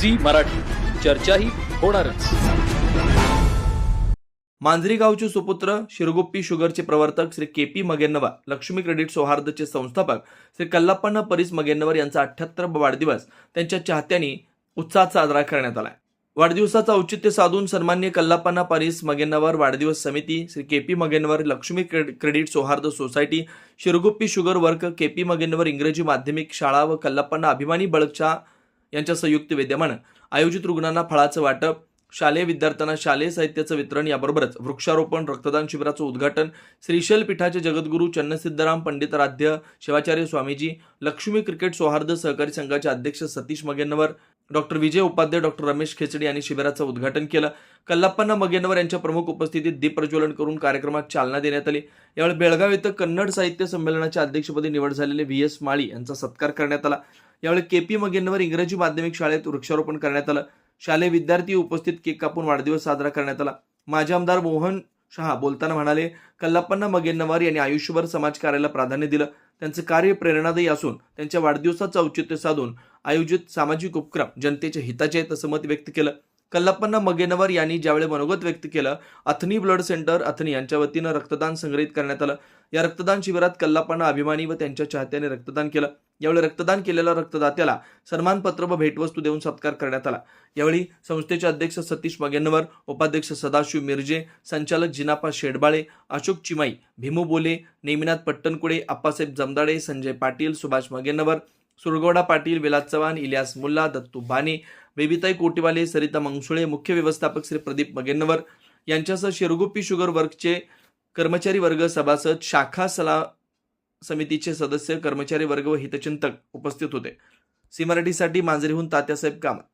Zee Marathi. चर्चाही होणारच. मांजरी गावचे सुपुत्र शिरगुप्पी शुगरचे प्रवर्तक Shri K P Magennavar Lakshmi credit सौहार्दचे संस्थापक श्री कल्लाप्पन्न परिस मगेन्नवर यांचा अठ्याहत्तर वाढदिवस त्यांच्या चाहत्यांनी उत्साहात साजरा करण्यात आलाय. वाढदिवसाचं औचित्य साधून सन्मान्य कल्लाप्पना परिस मगेन्नवर वाढदिवस समिती Shri K P Magennavar Lakshmi credit सौहार्द society Shirguppi sugar work K P Magennavar इंग्रजी माध्यमिक शाळा व कल्लापना अभिमानी बळकच्या यांच्या संयुक्त विद्यमानं आयोजित रुग्णांना फळाचं वाटप शालेय विद्यार्थ्यांना शालेय साहित्याचं वितरण याबरोबरच वृक्षारोपण रक्तदान शिबिराचं उद्घाटन श्रीशैल पीठाचे जगद्गुरू चन्नसिद्धराम पंडिताराध्य शिवाचार्य स्वामीजी लक्ष्मी क्रिकेट सौहार्द सहकारी संघाचे अध्यक्ष सतीश मगेन्नवर डॉक्टर विजय उपाध्याय डॉक्टर रमेश खेचडे यांनी शिबिराचं उद्घाटन केलं. कल्लाप्पांना मगेन्नवर यांच्या प्रमुख उपस्थितीत दीपप्रज्वलन करून कार्यक्रमात चालना देण्यात आली. यावेळी बेळगाव इथं कन्नड साहित्य संमेलनाच्या अध्यक्षपदी निवड झालेले व्ही एस माळी यांचा सत्कार करण्यात आला. यावेळी के पी मगेंवर इंग्रजी माध्यमिक शाळेत वृक्षारोपण करण्यात आलं. शालेय विद्यार्थी उपस्थित केक कापून वाढदिवस साजरा करण्यात आला. माजी आमदार मोहन शहा बोलताना म्हणाले कल्लाप्पन्ना मगेन्नवार यांनी आयुष्यभर समाजकार्याला प्राधान्य दिलं. त्यांचं कार्य प्रेरणादायी असून त्यांच्या वाढदिवसाचं औचित्य साधून आयोजित सामाजिक उपक्रम जनतेच्या हिताचे आहेत असं मत व्यक्त केलं. कल्लाप्पन्ना मगेनवर यांनी ज्यावेळी मनोगत व्यक्त केलं अथनी ब्लड सेंटर अथनी यांच्या वतीनं रक्तदान संग्रहित करण्यात आलं. या रक्तदान शिबिरात कल्लाप्पन्ना अभिमानी व त्यांच्या चाहत्याने रक्तदान केलं. यावेळी रक्तदान केलेल्या रक्तदात्याला सन्मानपत्र व भेटवस्तू देऊन सत्कार करण्यात आला. यावेळी संस्थेचे अध्यक्ष सतीश मगेनवर उपाध्यक्ष सदाशिव मिरजे संचालक जिनापा शेडबाळे अशोक चिमाई भीमू बोले नेमिनाथ पट्टणकुडे आप्पासाहेब जमदाडे संजय पाटील सुभाष मगेनवर सुरगोडा पाटील विलास चव्हाण इलियास मुल्ला दत्तू बाने बेबीताई कोटीवाले सरिता मंगसुळे मुख्य व्यवस्थापक श्री प्रदीप मगेन्नवर यांच्यासह शिरगुप्पी शुगर वर्कचे कर्मचारी वर्ग सभासद शाखा सला समितीचे सदस्य कर्मचारी वर्ग व हितचिंतक उपस्थित होते. सी मराठीसाठी मांजरीहून तात्यासाहेब कामत.